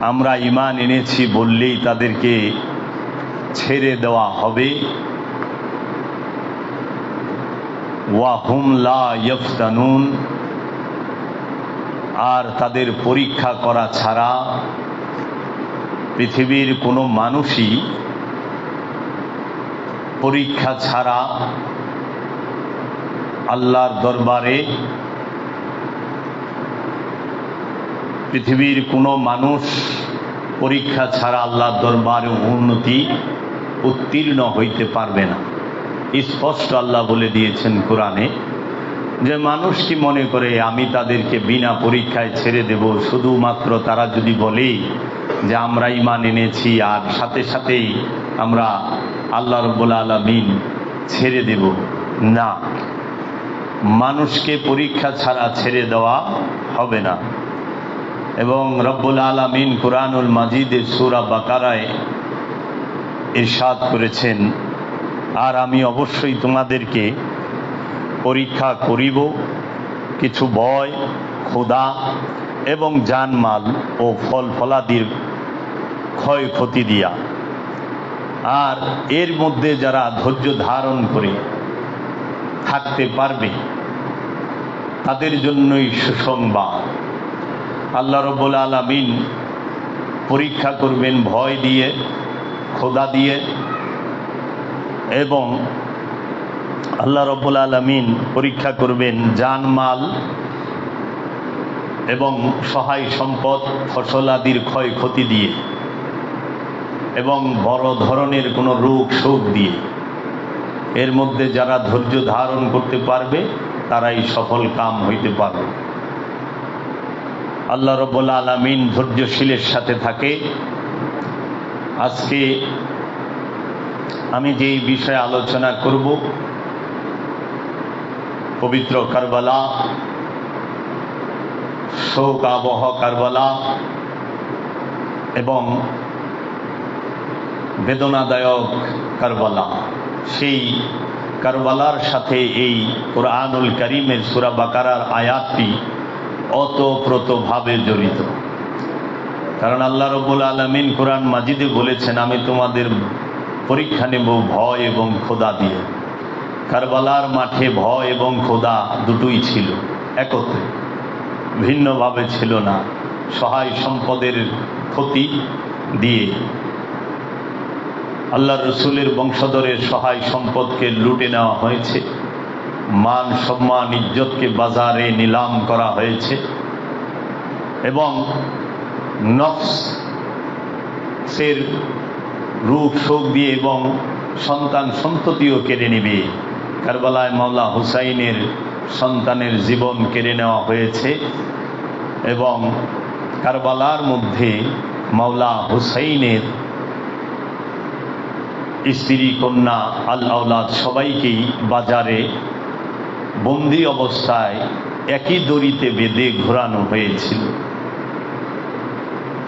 আমরা ইমান এনেছি বললেই তাদেরকে ছেড়ে দেওয়া হবে। ওয়াহুম লা ইয়ফতানুন, আর তাদের পরীক্ষা করা ছাড়া পৃথিবীর কোনো মানুষই পরীক্ষা ছাড়া আল্লাহর দরবারে পৃথিবীর কোনো মানুষ পরীক্ষা ছাড়া আল্লাহর দরবারে উন্নতি উত্তীর্ণ হইতে পারবে না। স্পষ্ট আল্লাহ বলে দিয়েছেন কোরআনে যে মানুষ কি মনে করে, আমি তাদেরকে বিনা পরীক্ষায় ছেড়ে দেব। শুধুমাত্র তারা যদি বলে যে, আমরা ইমান এনেছি আর সাথে সাথেই আমরা আল্লাহ রব্বুল আলমিন ছেড়ে দেব। না। মানুষকে পরীক্ষা ছাড়া ছেড়ে দেওয়া হবে না। এবং রব্বুল আলমিন কোরআনুল মাজিদের সুরা বাকারায় ইরশাদ করেছেন। আর আমি অবশ্যই তোমাদেরকে পরীক্ষা করিব। কিছু ভয় ক্ষুধা এবং জানমাল ও ফল ফলাদির ক্ষয়ক্ষতি দিয়া। আর এর মধ্যে যারা ধৈর্য ধারণ করে থাকতে পারবে, তাদের জন্যই সুসংবাদ। আল্লাহ রব্বুল আলমিন পরীক্ষা করবেন, ভয় দিয়ে খোদা দিয়ে এবং আল্লাহ রব্বুল আলমিন পরীক্ষা করবেন জানমাল এবং সহায় সম্পদ, ফসল আদির ক্ষয়ক্ষতি দিয়ে এবং বড় ধরনের কোনো রোগ, শোক দিয়ে। এর মধ্যে যারা ধৈর্য ধারণ করতে পারবে, তারাই সফল কাম হইতে পারবে। আল্লাহ রব্বুল আলমিন ধৈর্যশীলের সাথে থাকে। আজকে আমি যেই বিষয়ে আলোচনা করব, পবিত্র কারবালা, শোক আবহ কারবালা এবং বেদনাদায়ক কারবালা। সেই কারবালার সাথে এই কোরআনুল করিমের সুরা বাকারার আয়াতটি অতপ্রতভাবে জড়িত। কারণ আল্লাহ রবুল আলমিন কোরআন মাজিদে বলেছেন, আমি তোমাদের পরীক্ষা নেব ভয় এবং খোদা দিয়ে। কারবালার মাঠে ভয় এবং খোদা দুটোই ছিল, একত্রে। ভিন্নভাবে ছিল না, সহায় সম্পদের ক্ষতি দিয়ে। আল্লাহ রসুলের বংশধরের সহায় সম্পদকে লুটে নেওয়া হয়েছে। মান সম্মান ইজ্জতকে বাজারে নিলাম করা হয়েছে। এবং নফসের রূপ, শোক দিয়ে এবং সন্তান সন্ততিও কেড়ে নেবে। কারবালায় মাওলা হুসাইনের সন্তানের জীবন কেড়ে নেওয়া হয়েছে এবং কারবালার মধ্যে মাওলা হুসাইনের স্ত্রী, কন্যা আল আউলাদ সবাইকেই বাজারে বন্দি অবস্থায় একই দড়িতে বেঁধে ঘোরানো হয়েছিল।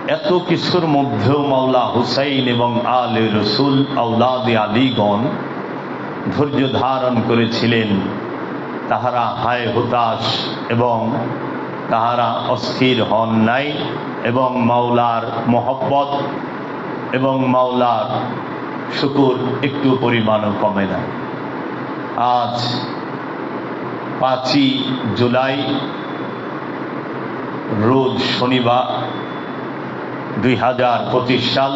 এত কিছুর মধ্যেও মাওলা হুসাইন এবং আল রসুল আউলাদ আলীগণ ধৈর্য ধারণ করেছিলেন। তাহারা হায় হতাশ এবং তাহারা অস্থির হন নাই এবং মাওলার মহব্বত এবং মাওলার শুকুর একটু পরিমাণও কমে না আজ পাঁচই জুলাই, রোজ শনিবার দুই হাজার পঁচিশ সাল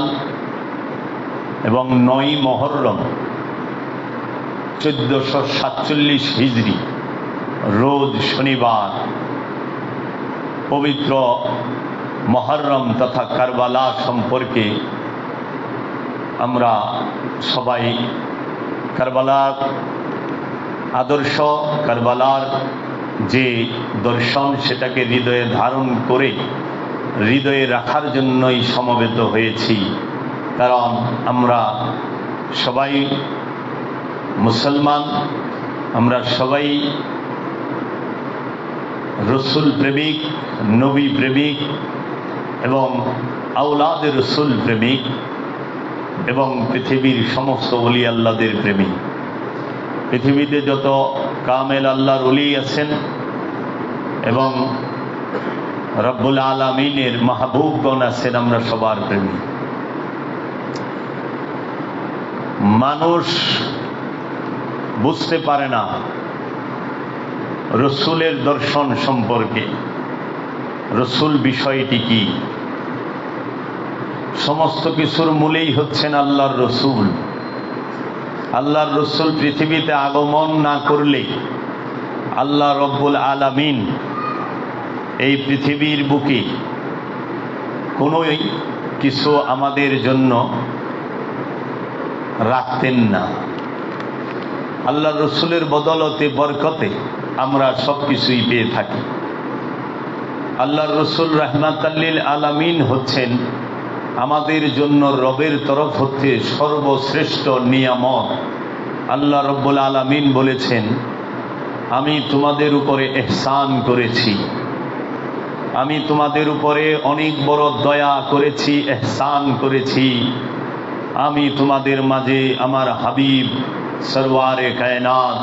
এবং নয় মহরম চোদ্দশো সাতচল্লিশ হিজড়ি রোজ শনিবার পবিত্র মহরম তথা কারবালা সম্পর্কে আমরা সবাই কারবালার আদর্শ কারবালার যে দর্শন সেটাকে হৃদয়ে ধারণ করে হৃদয়ে রাখার জন্যই সমবেত হয়েছি। কারণ আমরা সবাই মুসলমান, আমরা সবাই রসুল প্রেমিক, নবী প্রেমিক এবং আউলাদ রসুল প্রেমিক এবং পৃথিবীর সমস্ত অলি আল্লাদের প্রেমিক। পৃথিবীতে যত কামেল আল্লাহর অলি আছেন এবং রব্বুল আলমিনের মাহবুবগণ আছেন, আমরা সবার প্রেমী। মানুষ বুঝতে পারে না রসুলের দর্শন সম্পর্কে, রসুল বিষয়টি কি। সমস্ত কিছুর মূলেই হচ্ছেন আল্লাহর রসুল। আল্লাহর রসুল পৃথিবীতে আগমন না করলে আল্লাহ রব্বুল আলামিন এই পৃথিবীর বুকে কোনো কিছু আমাদের জন্য রাখতেন না। আল্লাহ রসুলের বদলতে, বরকতে আমরা সব কিছুই পেয়ে থাকি। আল্লাহ রসুল রহমাতাল্লিল আলামিন হচ্ছেন আমাদের জন্য রবের তরফ হতে সর্বশ্রেষ্ঠ নিয়ামত। আল্লাহ রব্বুল আলামিন বলেছেন, আমি তোমাদের উপরে এহসান করেছি। আমি তোমাদের উপরে অনেক বড় দয়া করেছি, এহসান করেছি। আমি তোমাদের মাঝে আমার হাবিব, সরওয়ারে কায়নাত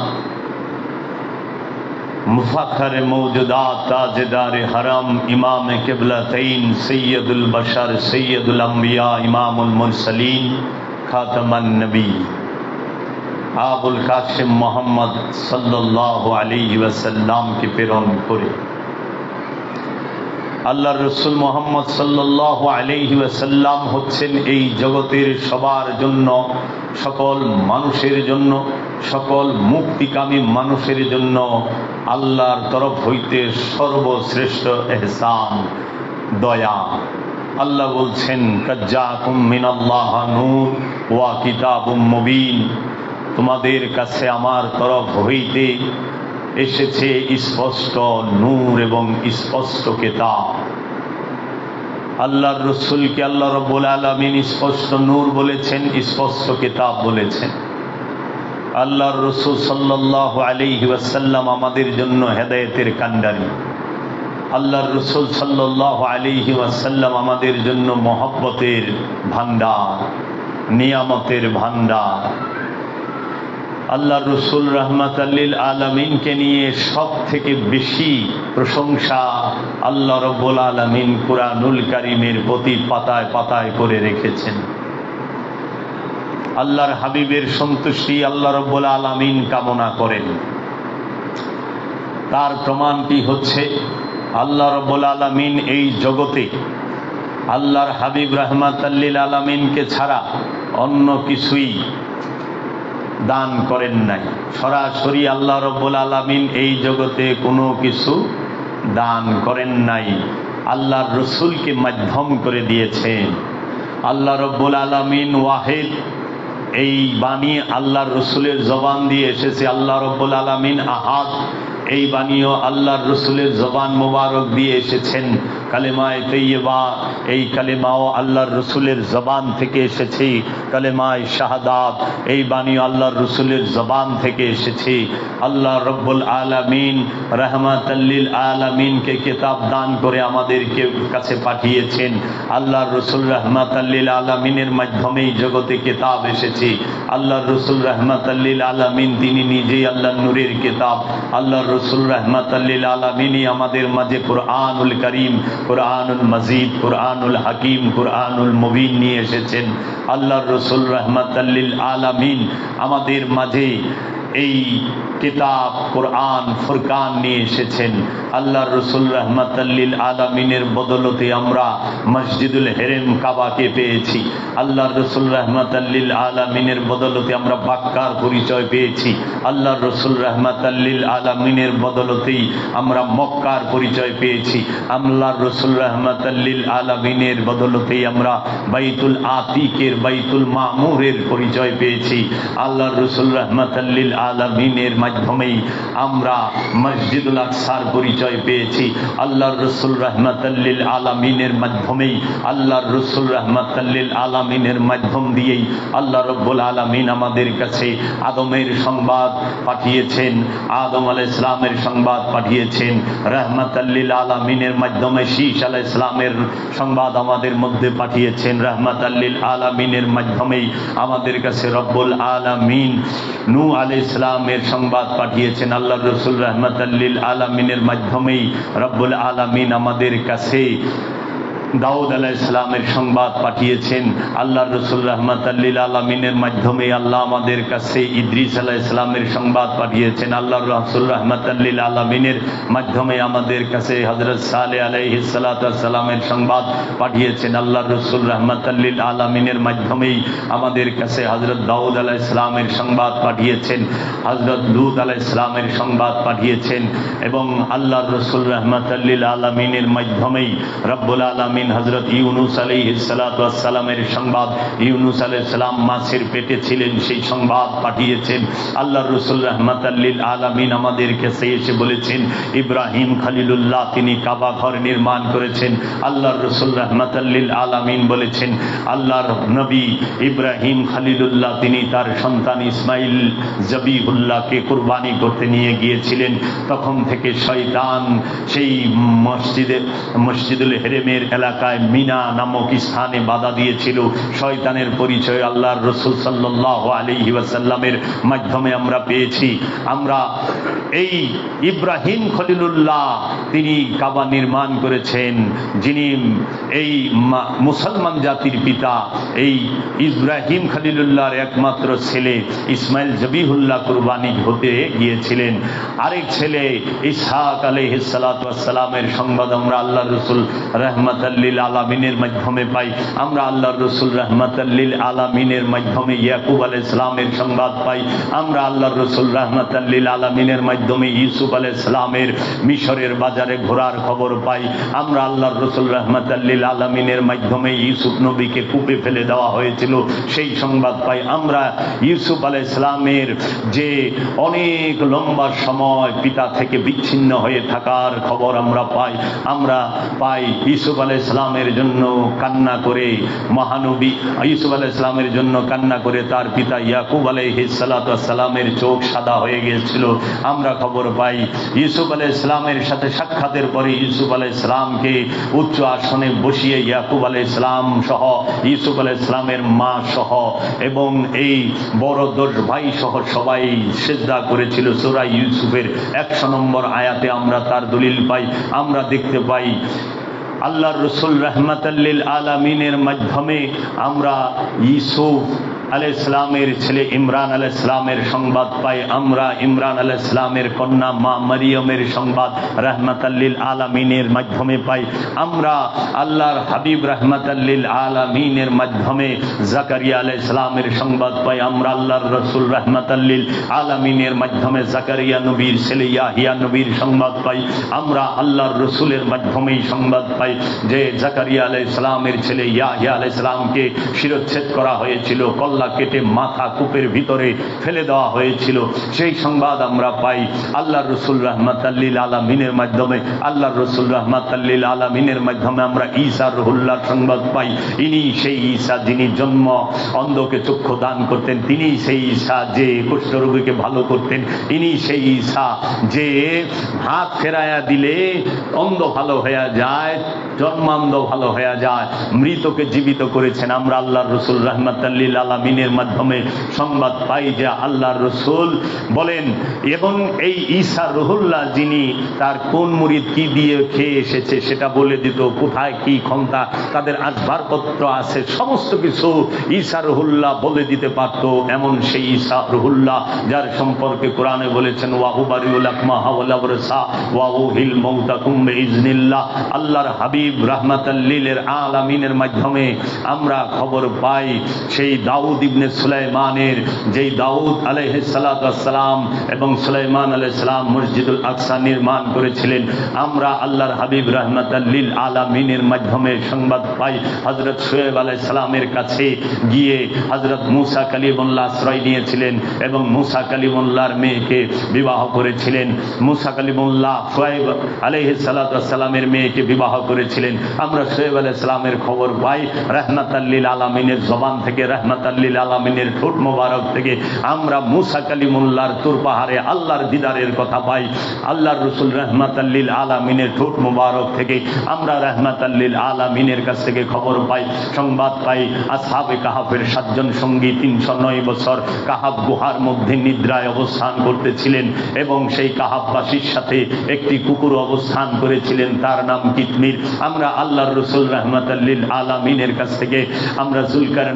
মুফাখর মৌজুদাত তাজদার হরম ইমাম কিবলাতৈন সৈয়দুল বশর সৈয়দুল আম্বিয়া ইমামুল মুরসলিন খাতমান নবী আবুল কাসিম মোহাম্মদ সাল্লাহ আলী ওয়াসাল্লামকে প্রেরণ করে আল্লাহ রসুল মোহাম্মদ সাল্লাহ আলহি ওয়াসাল্লাম হচ্ছেন এই জগতের সবার জন্য সকল মানুষের জন্য সকল মুক্তিকামী মানুষের জন্য আল্লাহর তরফ হইতে সর্বশ্রেষ্ঠ এহসান, দয়া। আল্লাহ বলছেন মিনাল্লাহ ওয়া মুবিন। তোমাদের কাছে আমার তরফ হইতে এসেছে স্পষ্ট নূর এবং স্পষ্ট কেতাব। আল্লাহর রসুলকে আল্লাহ রব্বুল আলমিন স্পষ্ট নূর বলেছেন, স্পষ্ট কেতাব বলেছেন। আল্লাহর রসুল সাল্লাহ আলিহি ওয়াসাল্লাম আমাদের জন্য হেদায়েতের কান্ডারি আল্লাহর রসুল সাল্লাহ আলিহি ওয়াসাল্লাম আমাদের জন্য মহব্বতের ভান্ডার নিয়ামতের ভান্ডার আল্লাহ রসুল রহমত আল্লিল আলমিনকে নিয়ে সব থেকে বেশি প্রশংসা আল্লাহ রব্বুল আলমিন কুরানুল কারিমের প্রতি পাতায় পাতায় করে রেখেছেন। আল্লাহর হাবিবের সন্তুষ্টি আল্লাহ রব্বুল আলমিন কামনা করেন। তার প্রমাণটি হচ্ছে আল্লাহ রব্বুল আলমিন এই জগতে আল্লাহর হাবিব রহমাত আল্লিল আলমিনকে ছাড়া অন্য কিছুই দান করেন নাই। সরাসরি আল্লাহ রব্বুল আলমিন এই জগতে কোনো কিছু দান করেন নাই। আল্লাহর রসুলকে মাধ্যম করে দিয়েছেন। আল্লাহ রব্বুল আলমিন ওয়াহেদ এই বাণী আল্লাহর রসুলের জবান দিয়ে এসেছে। আল্লাহ রব্বুল আলমিন আহাদ, এই বাণীও আল্লাহর রসুলের জবান মোবারক দিয়ে এসেছেন। কালেমায় তৈয়বা এই কালেমাও আল্লাহর রসুলের জবান থেকে এসেছে। কালেমায় শাহাদাত, এই বাণী আল্লাহর রসুলের জবান থেকে এসেছে। আল্লাহ রব্বুল আলমিন রহমাতাল্লিল আলমিনকে কেতাব দান করে আমাদেরকে কাছে পাঠিয়েছেন। আল্লাহর রসুল রহমাতাল্লিল আলমিনের মাধ্যমেই জগতে কেতাব এসেছে। আল্লাহর রসুল রহমাতাল্লিল আলমিন তিনি নিজেই আল্লাহ নূরের কেতাব। আল্লাহর রসুল রহমাতাল্লিল আলমিনই আমাদের মাঝে কোরআনুল করিম কোরআনুল মজিদ কোরআনুল হাকিম কোরআনুল মুবিন নিয়ে এসেছেন। আল্লাহ রসুল রহমাতাল্লিল আলামিন আমাদের মাঝে এই কিতাব, কোরআন, ফুরকান নিয়ে এসেছেন। আল্লাহ রসুল রহমতাল্লিল আলমিনের বদলতে আমরা মসজিদুল হেরেম কাবাকে পেয়েছি। আল্লাহ রসুল রহমতাল্লিল আলমিনের বদলতে আমরা বাক্কার পরিচয় পেয়েছি। আল্লাহ রসুল রহমতাল্লিল আলমিনের বদলতেই আমরা মক্কার পরিচয় পেয়েছি। আল্লাহর রসুল রহমতাল্লিল আলমিনের বদলতেই আমরা বাইতুল আতিকের, বাইতুল মামুরের পরিচয় পেয়েছি। আল্লাহ রসুল রহমতাল্লিল আলমিনের মাধ্যমেই আমরা মসজিদুল আকসার পরিচয় পেয়েছি। আল্লাহর রসুল রহমতাল্লিল আলমিনের মাধ্যমেই, আল্লাহর রসুল রহমতাল্লিল আলমিনের মাধ্যম দিয়েই আল্লাহ রব্বুল আলমিন আমাদের কাছে আদমের সংবাদ পাঠিয়েছেন, আদম আলাহ ইসলামের সংবাদ পাঠিয়েছেন। রহমতাল্লিল আলমিনের মাধ্যমে শীষ আলাহ ইসলামের সংবাদ আমাদের মধ্যে পাঠিয়েছেন। রহমত আল্লিল আলমিনের মাধ্যমেই আমাদের কাছে রব্বুল আলমিন নু আলাহ ইসলামের সংবাদ পাঠিয়েছেন আল্লাহ রসুল রহমত আল্লিল আলমিনের মাধ্যমেই রব্বুল আলমিন আমাদের কাছে দাউদ আলাহ ইসলামের সংবাদ পাঠিয়েছেন। আল্লাহ রসুল রহমত আল্লিল আলমিনের মাধ্যমে আল্লাহ আমাদের কাছে ইদ্রিস আলাহ ইসলামের সংবাদ পাঠিয়েছেন। আল্লাহ রসুল রহমত আল্লিল আলমিনের মাধ্যমে আমাদের কাছে হজরত সালে আলাইসালামের সংবাদ পাঠিয়েছেন। আল্লাহ রসুল রহমত আল্লিল আলমিনের মাধ্যমেই আমাদের কাছে হজরত দাউদ আলাহ ইসলামের সংবাদ পাঠিয়েছেন। হজরত লুত আলাহ ইসলামের সংবাদ পাঠিয়েছেন এবং আল্লাহ রসুল রহমত আল্লিল আলমিনের মাধ্যমেই রব্বুল আলমিন হজরত ইউনুস আলী সালামের সংবাদ। ইউনুস আলাই সালাম মাছের পেটে ছিলেন, সেই সংবাদ পাঠিয়েছেন। আল্লাহ রসুল রহমত আল্লিল আলমিন আমাদের কাছে এসে বলেছেন, ইব্রাহিম খালিলুল্লাহ, তিনি কাবা ঘর নির্মাণ করেছেন। আল্লাহ রসুল রহমত আল্লিল আলমিন বলেছেন, আল্লাহর নবী ইব্রাহিম খালিলুল্লাহ, তিনি তার সন্তান ইসমাইল জবিহুল্লাহকে কুরবানি করতে নিয়ে গিয়েছিলেন। তখন থেকে শয়তান সেই মসজিদে, মসজিদুল হেরেমের এলাকায় মিনা নামক স্থানে বাধা দিয়েছিল। শয়তানের পরিচয় আল্লাহর রসুল সাল্লাহ আলী ওয়াসাল্লামের মাধ্যমে আমরা পেয়েছি। আমরা এই ইব্রাহিম খলিলুল্লাহ তিনি কাবা নির্মাণ করেছেন, যিনি এই মুসলমান জাতির পিতা। এই ইব্রাহিম খলিলুল্লাহর একমাত্র ছেলে ইসমাইল জবিহুল্লাহ কুরবানি হতে গিয়েছিলেন। আরেক ছেলে ইসহাক আলহিসালামের সংবাদ আমরা আল্লাহ রসুল রহমত রহমাতাল্লিল আলামিনের মাধ্যমে পাই। আমরা আল্লাহ রসুল রহমাতাল্লিল আলামিনের মাধ্যমে ইয়াকুব আল ইসলামের সংবাদ পাই। আমরা আল্লাহ রসুল রহমাতাল্লিল আলামিনের মাধ্যমে ইউসুফ আল ইসলামের মিশরের বাজারে ঘোরার খবর পাই। আমরা আল্লাহ রসুল রহমাতাল্লিল আলামিনের মাধ্যমে ইউসুফ নবীকে কূপে ফেলে দেওয়া হয়েছিল। সেই সংবাদ পাই। আমরা ইউসুফ আল ইসলামের যে অনেক লম্বা সময় পিতা থেকে বিচ্ছিন্ন হয়ে থাকার খবর আমরা পাই। আমরা পাই ইউসুফ আল ইসলামের জন্য কান্না করে, মহানবী ইউসুফ আলাহ ইসলামের জন্য কান্না করে তার পিতা ইয়াকুব আলহিসালামের চোখ সাদা হয়ে গিয়েছিল। আমরা খবর পাই, ইউসুফ আলাহ ইসলামের সাথে সাক্ষাতের পরে ইউসুফ আলাহ ইসলামকে উচ্চ আসনে বসিয়ে ইয়াকুব আলাহ ইসলাম সহ, ইউসুফ আলাহ ইসলামের মা সহ এবং এই বড় দোষ ভাই সহ সবাই সেজদা করেছিল সুরা ইউসুফের। একশো নম্বর আয়াতে আমরা তার দলিল পাই, আমরা দেখতে পাই আল্লাহ রসুল রহমতাল্লিল আলমিনের মাধ্যমে আমরা ইসুফ আল ইসলামের ছেলে ইমরান আল ইসলামের সংবাদ পাই। আমরা ইমরান আল ইসলামের কন্যা মা মরিয়মের সংবাদ রহমতাল্লিল আলমিনের মাধ্যমে পাই। আমরা আল্লাহর হাবিব রহমতাল্লিল আলমিনের মাধ্যমে জাকারিয়া আল ইসলামের সংবাদ পাই। আমরা আল্লাহর রসুল রহমতাল্লিল আলমিনের মাধ্যমে জাকারিয়া নবীর ছেলে ইয়াহিয়া নবীর সংবাদ পাই। আমরা আল্লাহর রসুলের মাধ্যমেই সংবাদ পাই যে জাকারিয়া আলাই ইসলামের ছেলে ইয়াহিয়া আলাই ইসলামকে শিরচ্ছেদ করা হয়েছিল। কল্লা গলা কেটে মাথা কূপের ভিতরে ফেলে দেওয়া হয়েছিল। সেই সংবাদ আমরা পাই আল্লাহ রসুল রহমত আল্লিল আলমিনের মাধ্যমে। আল্লাহ রসুল রহমত আল্লিল আলমিনের মাধ্যমে আমরা ঈসা রহুল্লার সংবাদ পাই। ইনি সেই ঈসা যিনি জন্ম, অন্ধকে চক্ষু দান করতেন, তিনি সেই ঈসা যে কুষ্ঠরোগীকে ভালো করতেন, ইনি সেই ঈসা যে হাত ফেরাইয়া দিলে অন্ধ ভালো হয়ে যায়, জন্মান্ধ ভালো হয়ে যায়, মৃতকে জীবিত করেছেন। আমরা আল্লাহ রসুল রহমত আল্লিল আলমিন আমিনের মাধ্যমে সংবাদ পাই যে আল্লাহ রসুল বলেন, এবং এই ঈসা রহুল্লাহ যিনি, তার কোন মুরিদ কি দিয়ে খেয়ে এসেছে সেটা বলে দিত, কোথায় কি ক্ষমতা, তাদের আসবারপত্র আছে, সমস্ত কিছু ঈসা রহুল্লাহ বলে দিতে পারত। এমন সেই ঈসা রহুল্লাহ যার সম্পর্কে কোরআনে বলেছেন ওয়াহুবারিউল আকমা ইজনিল্লাহ। আল্লাহর হাবিব রহমাতাল্লিলের আলামিনের মাধ্যমে আমরা খবর পাই, সেই দাউদ ইবনে সুলাইমানের, যেই দাউদ আলহিসাল্লাম এবং সুলাইমান আলাইসালাম মসজিদুল আকসা নির্মাণ করেছিলেন, আমরা আল্লাহর হাবিব রহমত আল্লিল আলামিনের মাধ্যমে সংবাদ পাই হজরত সোয়েব আলাইসালামের কাছে গিয়ে হজরত মুসা কালিমুল্লাহ আশ্রয় নিয়েছিলেন এবং মুসা কালিমুল্লাহর মেয়েকে বিবাহ করেছিলেন। মুসা কালিমুল্লাহ সোয়েব আলহিসাল্লামের মেয়েকে বিবাহ করেছিলেন। আমরা সোয়েব আলাইসালামের খবর পাই রহমত আল্লিল আলমিনের জবান থেকে রহমত রহমাতাল্লিল আলমিনের ঠোঁট মোবারক থেকে আমরা মুসা কালিমুল্লার তুর পাহাড়ে আল্লাহর দিদারের কথা পাই। আল্লাহর রসুল রহমাতাল্লিল আলমিনের ঠোঁট মোবারক থেকে আমরা রহমাতাল্লিল আলমিনের কাছ থেকে খবর পাই, সংবাদ পাই। আসহাবে কাহাফের সাতজন সঙ্গী তিনশো নয় বছর কাহাব গুহার মধ্যে নিদ্রায় অবস্থান করতেছিলেন এবং সেই কাহাববাসীর সাথে একটি কুকুর অবস্থান করেছিলেন। তার নাম কিতমির আমরা আল্লাহর রসুল রহমাত আল্লিল আলমিনের কাছ থেকে আমরা জুলকার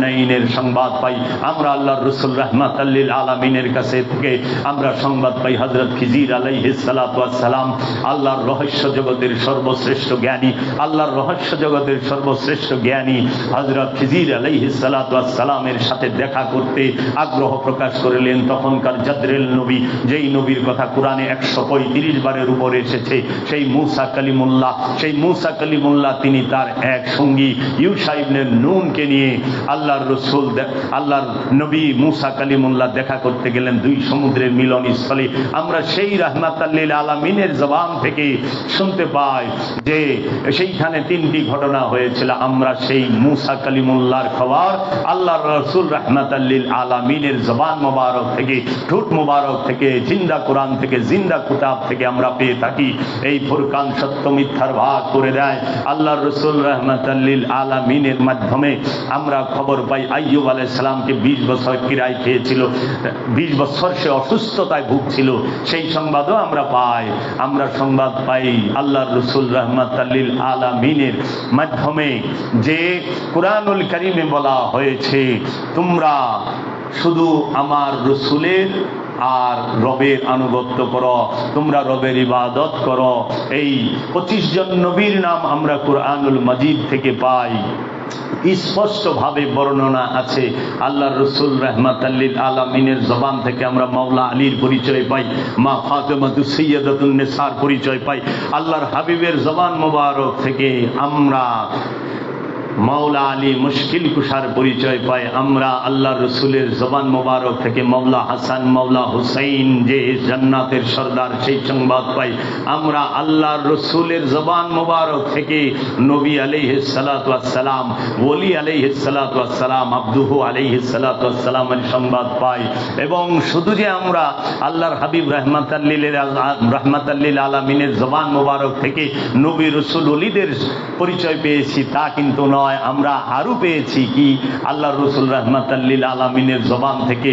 সংবাদ পাই। আমরা আল্লাহর রসুল রহমাতাল্লিল আলমিনের কাছে থেকে আমরা সংবাদ পাই হজরত খিজির আলাইহিসালাম আল্লাহর রহস্য জগতের সর্বশ্রেষ্ঠ জ্ঞানী। আল্লাহর রহস্য জগতের সর্বশ্রেষ্ঠ জ্ঞানী হজরত খিজির আলাইহিসালামের সাথে দেখা করতে আগ্রহ প্রকাশ করলেন তখনকার জাদরেল নবী। যেই নবীর কথা কোরআনে একশো পঁয়ত্রিশ বারের উপরে এসেছে, সেই মুসা কালিমুল্লাহ। সেই মুসা কালিমুল্লাহ তিনি তার এক সঙ্গী, ইউসা ইবনে নুনকে নিয়ে আল্লাহর রসুল আল্লাহর নবী মুসা কালিমুল্লাহ দেখা করতে গেলেন দুই সমুদ্রের মিলনস্থলে আমরা সেই রাহমাতাল্লিল আলামিনের জবান থেকে শুনতে পাই যে সেইখানে তিনটি ঘটনা হয়েছিল। আমরা সেই মুসা কালিমুল্লাহর খবর, আল্লাহর রসুল রাহমাতাল্লিল আলামিনের জবান মোবারক থেকে, ঠোঁট মোবারক থেকে, জিন্দা কোরআন থেকে, জিন্দা কুতাব থেকে আমরা পেয়ে থাকি। এই ফুরকান সত্য মিথ্যার ভাগ করে দেয়। আল্লাহর রসুল রহমতাল্লিল আলামিনের মাধ্যমে আমরা খবর পাই, আইয়ুব আলাইসালামকে বিশ বছর কিরায় খেয়েছিল, বিশ বছর সে অসুস্থতায় ভুগছিল, সেই সংবাদও আমরা পাই। আমরা সংবাদ পাই আল্লাহর রসুল রহমতাল্লিল আলামিনের মাধ্যমে যে কোরআনুল করিমে বলা হয়েছে, তোমরা শুধু আমার রসুলের আর রবের আনুগত্য করো, তোমরা রবের ইবাদত করো। এই পঁচিশ জন নবীর নাম আমরা কোরআনুল মজিদ থেকে পাই। স্পষ্টভাবে বর্ণনা আছে। আল্লাহ রসুল রহমাত আল্লিল আলমিনের জবান থেকে আমরা মাওলা আলীর পরিচয় পাই, মা ফাতেমাতু সৈয়দাতুন্নেসার পরিচয় পাই। আল্লাহর হাবিবের জবান মোবারক থেকে আমরা মাওলা আলী মুশকিল কুষার পরিচয় পাই আমরা আল্লাহ রসুলের জবান মোবারক থেকে মাওলা হাসান, মাওলা হুসাইন যে জান্নাতের সর্দার, সেই সংবাদ পাই। আমরা আল্লাহর রসুলের জবান মোবারক থেকে নবী আলিহ সালাতাম ওলি আলিহ সালাতাম আব্দুহু আলিহ সালাতামের সংবাদ পাই। এবং শুধু যে আমরা আল্লাহর হাবিব রহমাত রহমাত আলমিনের জবান মোবারক থেকে নবী রসুল অলিদের পরিচয় পেয়েছি, তা কিন্তু নয়। আমরা আরও পেয়েছি কি? আল্লাহ রসুল রহমতাল্লিল আলমিনের জবান থেকে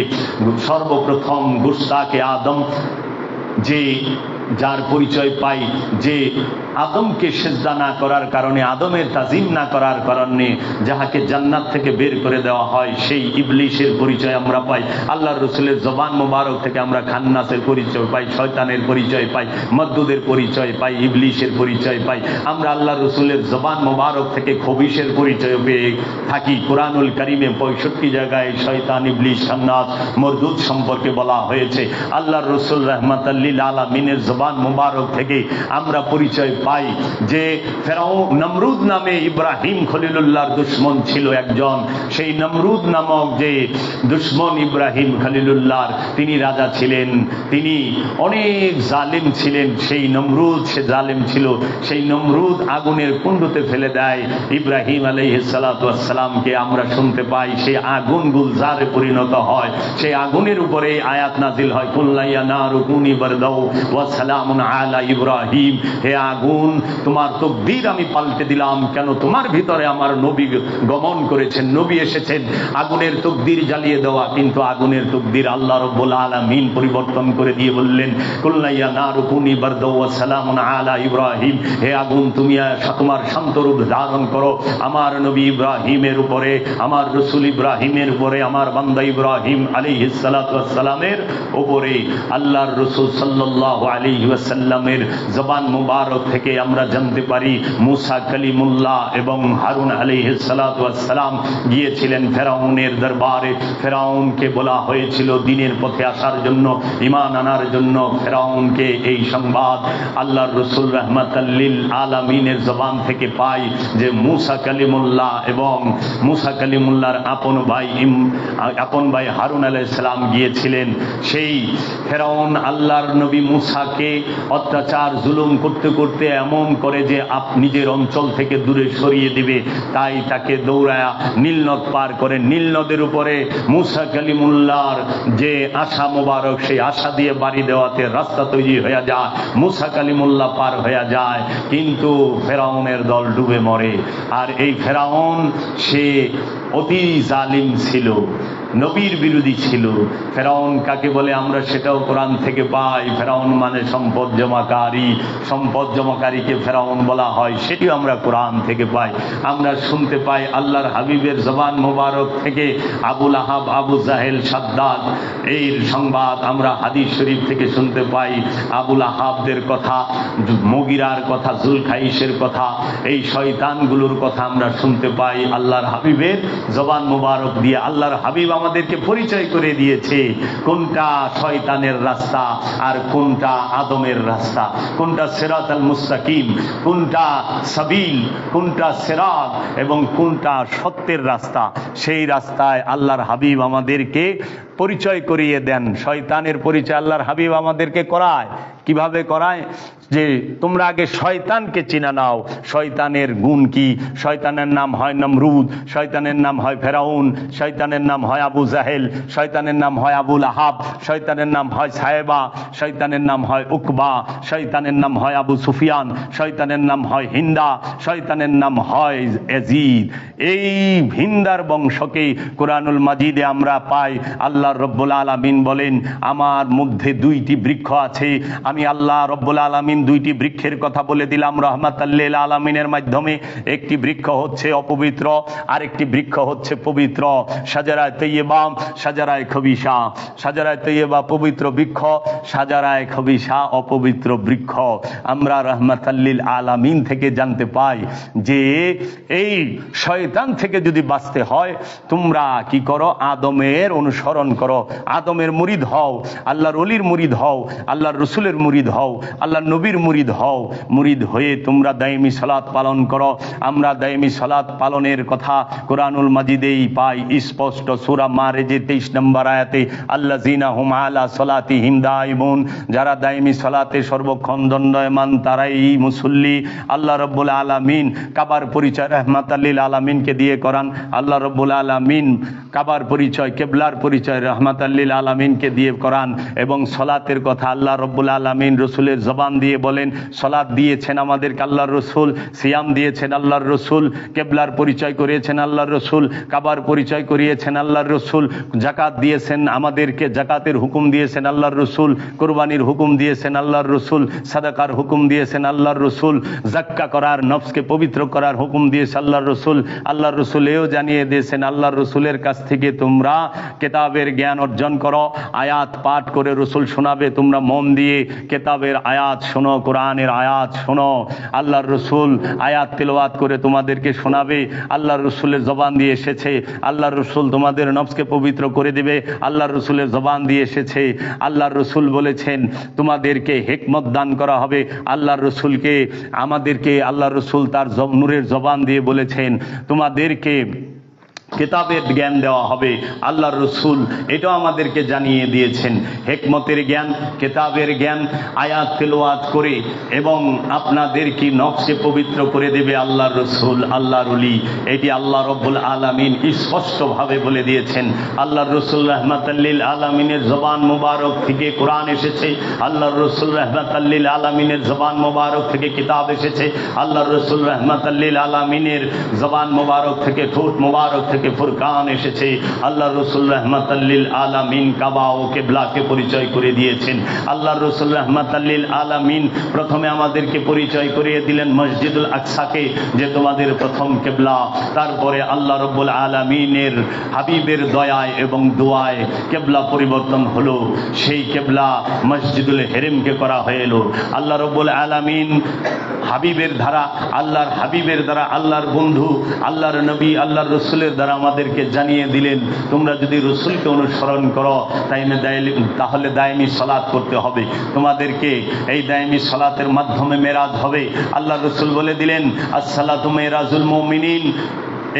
সর্বপ্রথম গুস্তাকে আদম, যে যার পরিচয় পাই, যে আদমকে সেজদা না করার কারণে, আদমের তাজিম না করার কারণে যাহাকে জান্নাত থেকে বের করে দেওয়া হয়, সেই ইবলিশের পরিচয় আমরা পাই। আল্লাহ রসুলের জবান মোবারক থেকে আমরা খান্নাসের পরিচয় পাই, শয়তানের পরিচয় পাই, মদ্দুদের পরিচয় পাই, ইবলিশের পরিচয় পাই। আমরা আল্লাহ রসুলের জবান মোবারক থেকে খবিশের পরিচয় পেয়ে থাকি। কোরআনুল করিমে পঁয়ষট্টি জায়গায় শয়তান, ইবলিশ, খান্নাস, মরদুদ সম্পর্কে বলা হয়েছে। আল্লাহ রসুল রহমত আল্লিল আলমিনের জবান মোবারক থেকে আমরা পরিচয় পাই যে ফেরাও নমরুদ নামে ইব্রাহিম খলিলুল্লাহর দুশ্মন ছিল একজন। সেই নমরুদ নামক যে দুশ্মন ইব্রাহিম খলিলুল্লাহর তিনি রাজা ছিলেন। তিনি অনেক জালিম ছিলেন। সেই নমরুদ, সে জালিম ছিল। সেই নমরুদ আগুনের কুণ্ডতে ফেলে দেয়। ইব্রাহিম আলাইহ সালাতামকে আমরা শুনতে পাই, সেই আগুন গুলজারে পরিণত হয়। সেই আগুনের উপরে আয়াত নাজিল হয় কুল্লাইয়া না রুকুনি বরদাও ওয়া সালামুন আলা ইব্রাহিম। হে আগুন তোমার তকদির আমি পাল্টে দিলাম। কেন তোমার ভিতরে আমার নবী গমন করেছেন? নবী এসেছেন, আগুনের তকদির জ্বালিয়ে দেওয়া। কিন্তু আগুনের তকদির আল্লাহ রব্বুল আলামিন পরিবর্তন করে দিয়ে বললেন, কুল্লাইয়া না রুকুনি বরদাও আলা ইব্রাহিম। হে আগুন, তুমি তোমার শান্ত রূপ ধারণ করো। আমার নবী ইব্রাহিমের উপরে, আমার রসুল ইব্রাহিমের উপরে, আমার বান্দা ইব্রাহিম আলী সালামের উপরে আল্লাহর রসুল সাল্লাহ আলী ওয়াসাল্লামের জবান মুবারক থেকে আমরা জানতে পারি, মুসা কালিমুল্লাহ এবং হারুন আলী সালাম গিয়েছিলেন ফেরাউনের দরবারে। ফেরাউনকে বলা হয়েছিল দিনের পথে আসার জন্য ইমান আনার জন্য। ফেরাউনকে এই সংবাদ আল্লাহর রসুল রহমতাল্লিল আলমিনের জবান থেকে পাই যে মুসা কালিমুল্লাহ এবং মুসা কালিমুল্লাহর আপন ভাই আপন ভাই হারুন আলাইসালাম গিয়েছিলেন। সেই ফেরাউন আল্লাহর নবী মুসাকে অত্যাচার, জুলুম করতে করতে এমন করে যে আপ নিজের অঞ্চল থেকে দূরে সরিয়ে দিবে। তাই তাকে দৌড়ায়া নীলনদ পার করে নীলনদের উপরে মুসা কালিমুল্লার যে আশা মোবারক, সেই আশা দিয়ে বাড়ি দেওয়াতে রাস্তা তৈরি হয়ে যায় মুসা কালিমুল্লাহ পার হয়ে যায়। কিন্তু ফেরাউনের দল ডুবে মরে। আর এই ফেরাউন সে অতি জালিম ছিল। নবীর বিরোধী ছিল। ফেরাউন কাকে বলে? আমরা সেটাও কোরআন থেকে পাই। ফেরাউন মানে সম্পদ জমাকারী। সম্পদ জমাকারীকে ফেরাউন বলা হয়, সেটিও আমরা কোরআন থেকে পাই। আমরা শুনতে পাই আল্লাহর হাবিবের জবান মোবারক থেকে আবুল আহাব আবু জাহেল, সাদ্দাদ। এই সংবাদ আমরা হাদিস শরীফ থেকে শুনতে পাই। আবুল আহাবদের কথা, মগিরার কথা, জুলখাইশের কথা, এই শয়তানগুলোর কথা আমরা শুনতে পাই। আল্লাহর হাবিবের জবান মোবারক দিয়ে আল্লাহর হাবিব আমাদেরকে পরিচয় করে দিয়েছে কোনটা শয়তানের রাস্তা আর কোনটা আদমের রাস্তা। কোনটা সেরাত আল মুস্তাকিম, কোনটা সাবিল, কোনটা সেরাত এবং কোনটা সত্যের রাস্তা। সেই রাস্তায় আল্লাহর হাবিব আমাদেরকে পরিচয় করিয়ে দেন। শয়তানের পরিচয় আল্লাহর হাবিব আমাদেরকে করায়। কীভাবে করায়? যে তোমরা আগে শয়তানকে চিনা নাও। শয়তানের গুণ কি? শয়তানের নাম হয় নমরুদ, শয়তানের নাম হয় ফেরাউন, শয়তানের নাম হয় আবু জাহেল, শয়তানের নাম হয় আবুল আহাব, শয়তানের নাম হয় সাহেবা শয়তানের নাম হয় উকবা, শয়তানের নাম হয় আবু সুফিয়ান, শয়তানের নাম হয় হিন্দা, শয়তানের নাম হয় এজিদ। এই হিন্দার বংশকে কোরআনুল মাজিদে আমরা পাই। আল্লাহ রব্বুল আলমিন বলেন, আমার মধ্যে দুইটি বৃক্ষ আছে। আমি আল্লাহ রব্বুল আলমিন দুইটি বৃক্ষের কথা বলে দিলাম রহমাত আল্লিল আলমিনের মাধ্যমে। একটি বৃক্ষ হচ্ছে অপবিত্র, আরেকটি বৃক্ষ হচ্ছে পবিত্র। সাজারায় তৈবাম সাজারায় খবিসা। সাজারায় তৈবা পবিত্র বৃক্ষ, সাজারায় খবিসা অপবিত্র বৃক্ষ। আমরা রহমাত আল্লিল আলামিন থেকে জানতে পাই যে এই শয়তান থেকে যদি বাঁচতে হয়, তোমরা কি করো? আদমের অনুসরণ করো। আদমের মুরিদ হও, আল্লাহর অলির মুরিদ হও, আল্লাহর রসুলের মুরিদ হও, আল্লাহর নবীর মুরিদ হও। মুরিদ হয়ে তোমরা দায়মি সালাত পালন করো। আমরা দায়মি সালাত পালনের কথা কোরআনুল মাজিদেই পাই। স্পষ্ট সুরা মারে যে তেইশ নম্বর আয়াতে আল্লাহ জিনা হুম আলা সলাতি হিমদাইমুন যারা দায়মি সলাতে সর্বক্ষণ দণ্ডয়মান, তারাই মুসল্লি। আল্লাহ রব্বুল আলামিন কাবার পরিচয়, রহমাত আল্লিল আলামিনকে দিয়ে করান। আল্লাহ রব্বুল আলামিন কাবার পরিচয়, কেবলার পরিচয়, রহমাত আল্লিল আলামিনকে দিয়ে করান। এবং সলাতের কথা আল্লাহ রব্বুল আলামিন রসুলের জবান দিয়ে বলেন, সলাৎ দিয়েছেন আমাদেরকে আল্লাহর রসুল, সিয়াম দিয়েছেন আল্লাহর রসুল, কেবলার পরিচয় করিয়েছেন আল্লাহর রসুল, কাবার পরিচয় করিয়েছেন আল্লাহর রসুল, জাকাত দিয়েছেন আমাদেরকে, জাকাতের হুকুম দিয়েছেন আল্লাহর রসুল, কোরবানির হুকুম দিয়েছেন আল্লাহর রসুল, সাদাকার হুকুম দিয়েছেন আল্লাহর রসুল, জাক্কা করার, নফসকে পবিত্র করার হুকুম দিয়েছে আল্লাহর রসুল আল্লাহর রসুল এও জানিয়ে দিয়েছেন, আল্লাহর রসুলের কাছ থেকে তোমরা কেতাবের জ্ঞান অর্জন করো, আয়াত পাঠ করে রসুল শোনাবে, তোমরা মন দিয়ে কেতাবের আয়াত শোনো। কোরআনের আয়াত শোনো। আল্লাহর রসুল আয়াত তেলাওয়াত করে তোমাদেরকে শোনাবে। আল্লাহর রসুলের জবান দিয়ে এসেছে। আল্লাহর রসুল তোমাদের নফসকে পবিত্র করে দেবে। আল্লাহর রসুলের জবান দিয়ে এসেছে। আল্লাহর রসুল বলেছেন, তোমাদেরকে হেকমত দান করা হবে। আল্লাহর রসুলকে, আমাদেরকে আল্লাহর রসুল তার নূরের জবান দিয়ে বলেছেন, তোমাদেরকে কেতাবের জ্ঞান দেওয়া হবে আল্লাহ রসুল এটাও আমাদেরকে জানিয়ে দিয়েছেন। হেকমতের জ্ঞান, কেতাবের জ্ঞান, আয়াত তেলোয়াত করে এবং আপনাদের কি নকশে পবিত্র করে দেবে আল্লাহ রসুল আল্লাহ উলি এটি আল্লাহ রব্বুল আলমিন স্পষ্টভাবে বলে দিয়েছেন। আল্লাহর রসুল রহমাতাল্লিল আলমিনের জবান মুবারক থেকে কোরআন এসেছে। আল্লাহ রসুল রহমাতাল্লিল আলমিনের জবান মুবারক থেকে কিতাব এসেছে। আল্লাহ রসুল রহমাতাল্লিল আলমিনের জবান মুবারক থেকে ঠোঁট মুবারক থেকে ফুরকান এসেছে। আল্লাহ রসুল রহমাতাল্লিল আলামিন কাবা ও কেবলাকে পরিচয় করে দিয়েছেন। আল্লাহ রসুল রহমাতাল্লিল আলামিন প্রথমে আমাদেরকে পরিচয় করিয়ে দিলেন মসজিদুল আকসাকে, যে তোমাদের প্রথম কেবলা। তারপরে আল্লাহ রব্বুল আলামিনের হাবিবের দয়ায় এবং দোয়ায় কেবলা পরিবর্তন হলো। সেই কেবলা মসজিদুল হেরেমকে করা হয়ে এলো। আল্লাহ রব্বুল আলামিন হাবিবের ধারা, আল্লাহর হাবিবের দ্বারা, আল্লাহর বন্ধু, আল্লাহর নবী, আল্লাহর রসুলের দ্বারা আমাদেরকে জানিয়ে দিলেন, তোমরা যদি রসুলকে অনুসরণ করো তাই না দায়- তাহলে দায়মি সালাত করতে হবে। তোমাদেরকে এই দায়মি সালাতের মাধ্যমে মেরাজ হবে। আল্লাহ রসুল বলে দিলেন, আসসালাতু মেরাজুল মমিনিন।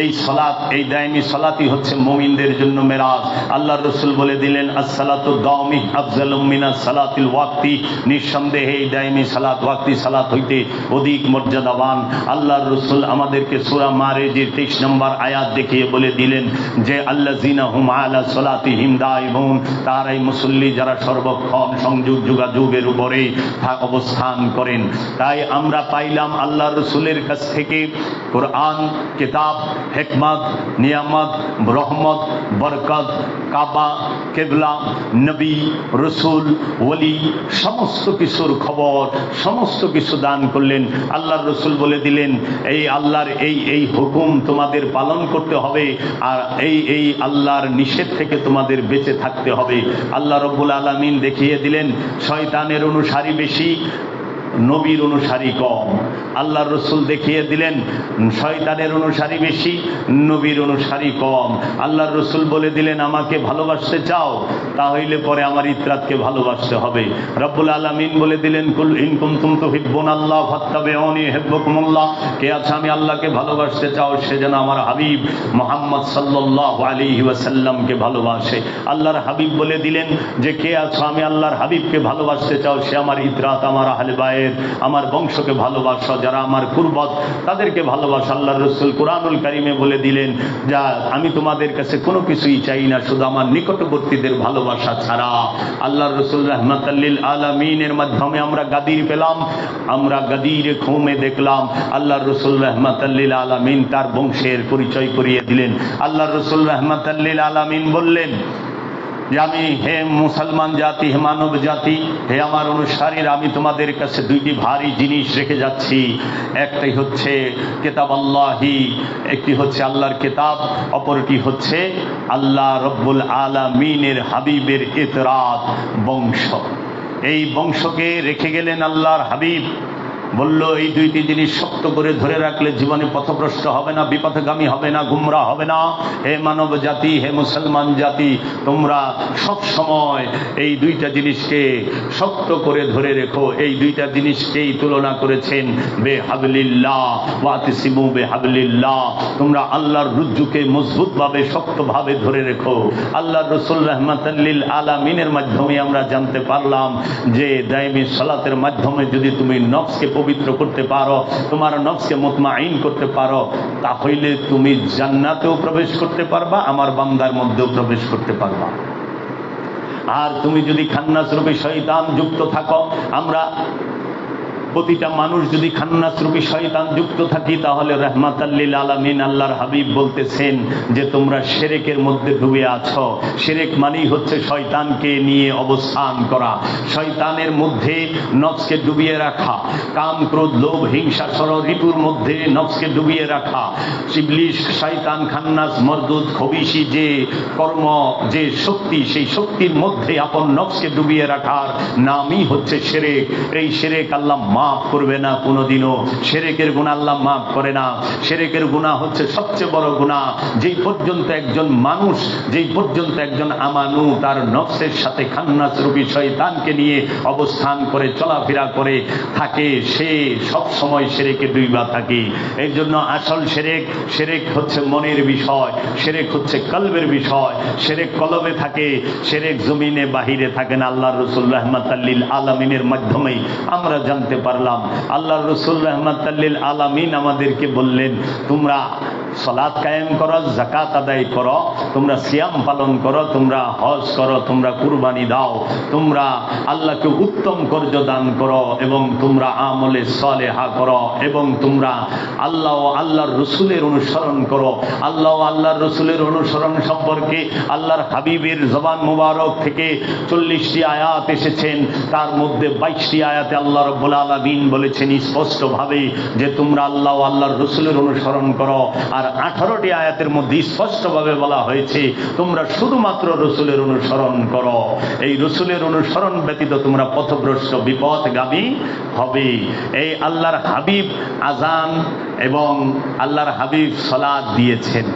এই সলাৎ এই দায়মি সলাতই হচ্ছে মমিনদের জন্য মেরাজ। আল্লাহ রসুল বলে দিলেন, আসসালাতু দাওমি আফজালুম মিনাস সালাতিল ওয়াক্তি। নিঃসন্দেহে এই দায়মি সালাত, ওয়াক্তি সালাত হইতে অধিক মর্যাদাবান। আল্লাহর রসুল আমাদেরকে সূরা মারে যে তেইশ নম্বর আয়াত দেখিয়ে বলে দিলেন যে আল্লাহ জিনা হুম আলা সলাতি হিমদাইমুন তারাই মুসল্লি যারা সর্বক্ষণ সংযোগ যোগাযোগের উপরে অবস্থান করেন। তাই আমরা পাইলাম আল্লাহ রসুলের কাছ থেকে কোরআন, কিতাব হেকমত, নিয়ামত, রহমত, বরকত, কাবা, কেবলা, নবী, রসুল, ওলি, সমস্ত কিছুর খবর, সমস্ত কিছু দান করলেন। আল্লাহর রসুল বলে দিলেন, এই আল্লাহর এই এই হুকুম তোমাদের পালন করতে হবে আর এই এই আল্লাহর নিষেধ থেকে তোমাদের বেঁচে থাকতে হবে। আল্লাহ রব্বুল আলমিন দেখিয়ে দিলেন, শয়তানের অনুসারী বেশি নবীর অনুসারী কম। আল্লাহ রসুল দেখিয়ে দিলেন, শয়তানের অনুসারী বেশি, নবীর অনুসারী কম। আল্লাহ রসুল বলে দিলেন, আমাকে ভালোবাসতে চাও, তাহলে পরে আমার ইতরাতকে ভালোবাসতে হবে। রব্বুল আলমিন বলে দিলেন, কুল ইনকুম তুম তো হিব্বন আল্লাহ ভাত্তাবে অনি হেব্বকুমুল্লাহ কে আছে, আমি আল্লাহকে ভালোবাসতে চাও, সে যেন আমার হাবিব মোহাম্মদ সাল্লাহ আলী ওয়াসাল্লামকে ভালোবাসে। আল্লাহর হাবিব বলে দিলেন যে, কে আছো, আমি আল্লাহর হাবিবকে ভালোবাসতে চাও, সে আমার ইতরাত, আমার আহলে বায়ের আমার বংশকে ভালোবাসো, যারা আমার কুরবত তাদেরকে ভালোবাসো আল্লাহ রসুল কোরআনুল কারিমে বলে দিলেন, যা, আমি তোমাদের কাছে কোনো কিছুই চাই না, শুধু আমার নিকটবর্তীদের ভালোবাসা ছাড়া। আল্লাহ রসুল রহমতাল্লিল আলমিনের মাধ্যমে আমরা গাদির পেলাম, আমরা গাদির খুমে দেখলাম আল্লাহ রসুল রহমতাল্লিল আলমিন তার বংশের পরিচয় করিয়ে দিলেন। আল্লাহ রসুল রহমতাল্লিল আলমিন বললেন যে আমি হে মুসলমান জাতি, হে মানব জাতি, হে আমার অনুসারীর, আমি তোমাদের কাছে দুইটি ভারী জিনিস রেখে যাচ্ছি। একটাই হচ্ছে কেতাব আল্লাহি, একটি হচ্ছে আল্লাহর কেতাব, অপরটি হচ্ছে আল্লাহ রব্বুল আলামিনের হাবিবের এতরাত বংশ। এই বংশকে রেখে গেলেন আল্লাহর হাবিব। বলল, এই দুইটি জিনিস শক্ত করে ধরে রাখলে জীবনে পথভ্রষ্ট হবে না, বিপথগামী হবে না গুমরা হবে না। হে মানব জাতি, হে মুসলমান জাতি, তোমরা সব সময় এই দুইটা জিনিসকে শক্ত করে ধরে রেখো। এই দুইটা জিনিসকেই তুলনা করেছেন বে হাবলিল্লাহ ওয়াতিসিমু বে হাবলিল্লাহ তোমরা আল্লাহর রুজ্জুকে মজবুতভাবে, শক্তভাবে ধরে রেখো। আল্লাহ রসুল রহমাতাল্লিল আলামিনের মাধ্যমে আমরা জানতে পারলাম যে, দায়মি সালাতের মাধ্যমে যদি তুমি নফসকে পবিত্র করতে পারো, তোমার নকসে মতমা আইন করতে পারো, তাহলে তুমি জান্নাতেও প্রবেশ করতে পারবা, আমার বান্দার মধ্যেও প্রবেশ করতে পারবা। আর তুমি যদি খান্নাস রূপে শৈতান যুক্ত থাকো, আমরা প্রতিটা মানুষ যদি খান্নাস রূপী শয়তান যুক্ত থাকি, তাহলে রহমাত আল্লিল আলমিন আল্লাহর হাবিব বলতেছেন যে, তোমরা সেরেকের মধ্যে ডুবে আছো। সেরেক মানেই হচ্ছে শয়তানকে নিয়ে অবস্থান করা। শয়তানের মধ্যে নফসকে ডুবিয়ে রাখা। কাম, ক্রোধ, লোভ, হিংসা সর রিপুর মধ্যে নফসকে ডুবিয়ে রাখা। শিবলিশ শয়তান, খান্নাস, মরদুদ, খবিসি যে কর্ম, যে শক্তি, সেই শক্তির মধ্যে আপন নফসকে ডুবিয়ে রাখার নামই হচ্ছে সেরেক এই সেরেক আল্লাহ মাফ করবে না কোনোদিনও। সেরেকের গুণা আল্লাহ মাফ করে না। সেরেকের গুণা হচ্ছে সবচেয়ে বড় গুণা যেই পর্যন্ত একজন মানুষ, যেই পর্যন্ত একজন আমানু তার নফসের সাথে খান্নাস রূপী শয়তানকে নিয়ে অবস্থান করে, চলাফেরা করে, থাকে, সে সব সময় সেরেকে দুইবা থাকে। এর জন্য আসল সেরেক সেরেক হচ্ছে মনের বিষয়, সেরেক হচ্ছে কলবের বিষয়। সেরেক কলবে থাকে, সেরেক জমিনে বাহিরে থাকেন আল্লাহ রসুল রহমত আলমিনের মাধ্যমেই। আমরা জানতে পারলাম। আল্লাহ রসুল রহমত আলামিন আলমিন আমাদেরকে বললেন তোমরা সলাদ কায়েম করো জাকাত আদায় করো, তোমরা সিয়াম পালন করো, তোমরা হজ করো, তোমরা কুরবানি দাও, তোমরা আল্লাহকে উত্তম কর্য দান করো এবং তোমরা আমলে সলেহা করো এবং তোমরা আল্লাহ আল্লাহর রসুলের অনুসরণ করো। আল্লাহ আল্লাহর রসুলের অনুসরণ সম্পর্কে আল্লাহর হাবিবের জবান মুবারক থেকে চল্লিশটি আয়াত এসেছেন। তার মধ্যে বাইশটি আয়াতে আল্লাহ রব্বুল আলমিন বলেছেন, স্পষ্টভাবে যে তোমরা আল্লাহ আল্লাহর রসুলের অনুসরণ করো আর আঠারোটি আয়াতের মধ্যে স্পষ্টভাবে বলা হয়েছে, তোমরা শুধুমাত্র রসুলের অনুসরণ করো। এই রসুলের অনুসরণ ব্যতীত তোমরা পথভ্রষ্ট বিপদগামী হবে। এই আল্লাহর হাবিব আজান এবং আল্লাহর হাবিব সলাদ দিয়েছেন।